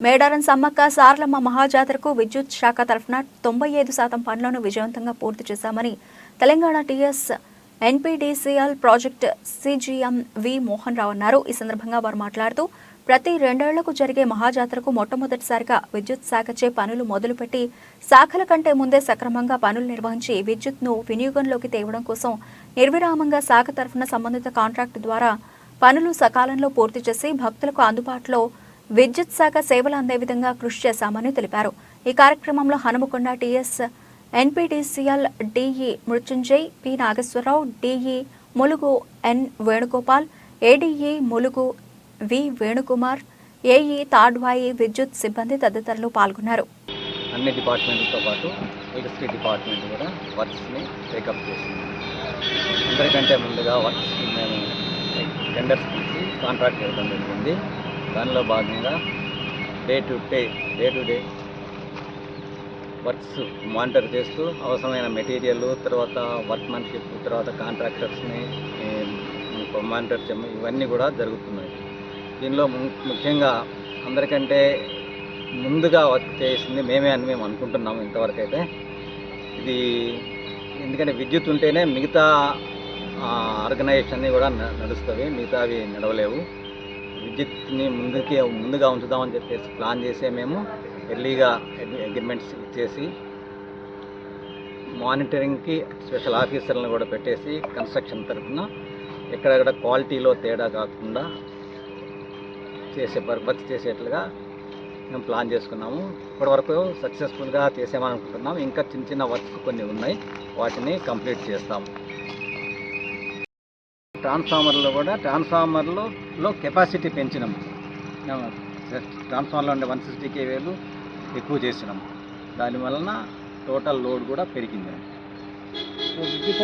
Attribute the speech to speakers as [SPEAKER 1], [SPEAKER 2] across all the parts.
[SPEAKER 1] మేడారం సమ్మక్క సారలమ్మ మహాజాతరకు విద్యుత్ శాఖ తరఫున తొంభై ఐదు శాతం పనులను విజయవంతంగా పూర్తి చేశామని Telangana TS NPDCL project CGM V Mohan Rao అన్నారు. ఈ సందర్భంగా వారు మాట్లాడుతూ ప్రతి రెండేళ్ళకు జరిగే మహాజాతరకు మొట్టమొదటిసారిగా విద్యుత్ శాఖచే పనులు మొదలుపెట్టి శాఖల కంటే ముందే సక్రమంగా పనులు నిర్వహించి విద్యుత్ను వినియోగంలోకి తేవడం కోసం నిర్విరామంగా శాఖ తరఫున సంబంధిత కాంట్రాక్టు ద్వారా పనులు సకాలంలో పూర్తి చేసి భక్తులకు అందుబాటులో విద్యుత్ శాఖ సేవలు అందే విధంగా కృషి చేశామని తెలిపారు. ఈ కార్యక్రమంలో Hanumakonda TS NPDCL DE Mrutyunjay P Nageswara Rao DE Mulugu N Venugopal ADE Mulugu V Venukumar AE Tadvai విద్యుత్ సిబ్బంది తదితరులు పాల్గొన్నారు.
[SPEAKER 2] అన్ని డిపార్ట్మెంట్లతో పాటు ఎలక్ట్రిసిటీ డిపార్ట్మెంట్ కూడా వర్క్స్ని టేకప్ చేసింది. అందరికంటే ముందుగా వర్క్స్ మేము టెండర్స్ పిలిచి కాంట్రాక్ట్ ఇవ్వడం జరిగింది. దానిలో భాగంగా day to day day to day works monitor చేస్తూ అవసరమైన మెటీరియల్ తర్వాత వర్క్మెన్షిప్ తర్వాత కాంట్రాక్టర్స్ని మానిటర్ చేయడం ఇవన్నీ కూడా జరుగుతున్నాయి. దీనిలో ము- ముఖ్యంగా అందరికంటే ముందుగా వర్క్ చేసింది మేమే అని మేము అనుకుంటున్నాము ఇంతవరకు అయితే ఇది ఎందుకంటే విద్యుత్ ఉంటేనే మిగతా ఆర్గనైజేషన్ కూడా నడుస్తుంది మిగతా మిగతావి నడవలేవు. విద్యుత్ని ముందుకి ముందుగా ఉంచుదామని చెప్పేసి ప్లాన్ చేసే మేము ఎర్లీగా అగ్రిమెంట్స్ ఇచ్చేసి మానిటరింగ్కి స్పెషల్ ఆఫీసర్లను కూడా పెట్టేసి కన్స్ట్రక్షన్ తరఫున ఎక్కడెక్కడ క్వాలిటీలో తేడా కాకుండా చేసే వర్క్ చేసేట్లుగా మేము ప్లాన్ చేసుకున్నాము. ఇప్పటివరకు సక్సెస్ఫుల్గా చేసామని ఇంకా చిన్న చిన్న వర్క్స్ కొన్ని ఉన్నాయి. వాటిని కంప్లీట్ చేస్తాము. ట్రాన్స్ఫార్మర్లో కూడా ట్రాన్స్ఫార్మర్లో లో కెపాసిటీ పెంచినాము ట్రాన్స్ఫార్మర్లో ఉండే వన్ సిక్స్టీ కేవేలు ఎక్కువ చేసినాము దాని వలన టోటల్ లోడ్ కూడా పెరిగింది.
[SPEAKER 3] విద్యుత్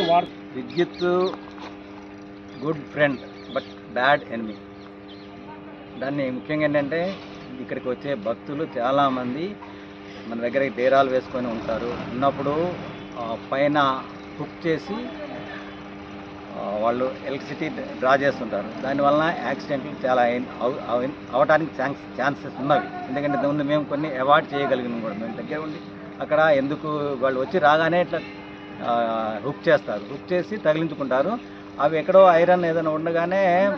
[SPEAKER 2] విద్యుత్ good friend but bad enemy. దాన్ని ముఖ్యంగా ఏంటంటే ఇక్కడికి వచ్చే భక్తులు చాలామంది మన దగ్గర డేరాలు వేసుకొని ఉంటారు. ఉన్నప్పుడు పైన కుక్ చేసి వాళ్ళు ఎలక్ట్రిసిటీ డ్రా చేస్తుంటారు. దానివల్ల యాక్సిడెంట్లు చాలా అయిన- అవటానికి ఛాన్స్ ఛాన్సెస్ ఉన్నవి. ఎందుకంటే ముందు మేము కొన్ని అవాయిడ్ చేయగలిగినాం కూడా మేము దగ్గర ఉండి అక్కడ ఎందుకు వాళ్ళు వచ్చి రాగానే ఇట్లా హుక్ చేస్తారు. హుక్ చేసి తగిలించుకుంటారు. అవి ఎక్కడో ఐరన్ ఏదైనా ఉండగానే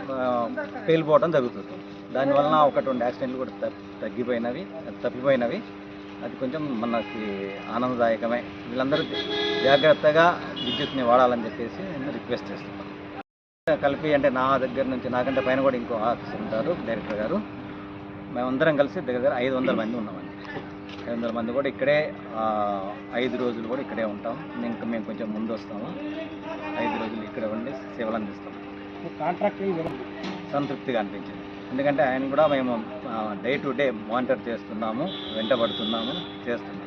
[SPEAKER 2] పేలిపోవడం జరుగుతుంది. దానివలన ఒకటి రెండు యాక్సిడెంట్లు కూడా తగ్- తగ్గిపోయినవి తప్పిపోయినవి. అది కొంచెం మనకి ఆనందదాయకమే. వీళ్ళందరూ జాగ్రత్తగా విద్యుత్ని వాడాలని చెప్పేసి నేను రిక్వెస్ట్ చేస్తున్నాను. కలిపి అంటే నా దగ్గర నుంచి నాకంటే పైన కూడా ఇంకో ఆఫీసర్ ఉంటారు డైరెక్టర్ గారు. మేమందరం కలిసి దగ్గర దగ్గర ఐదు వందల మంది ఉన్నామండి. ఐదు వందల మంది కూడా ఇక్కడే ఐదు రోజులు కూడా ఇక్కడే ఉంటాం. ఇంకా మేము కొంచెం ముందు వస్తాము. ఐదు రోజులు ఇక్కడే ఉండి సేవలు అందిస్తాం.
[SPEAKER 3] కాంట్రాక్ట్
[SPEAKER 2] సంతృప్తిగా అనిపించింది. ఎందుకంటే ఆయన కూడా మేము డే టు డే మానిటర్ చేస్తున్నాము వెంటబడుతున్నాము చేస్తున్నాము.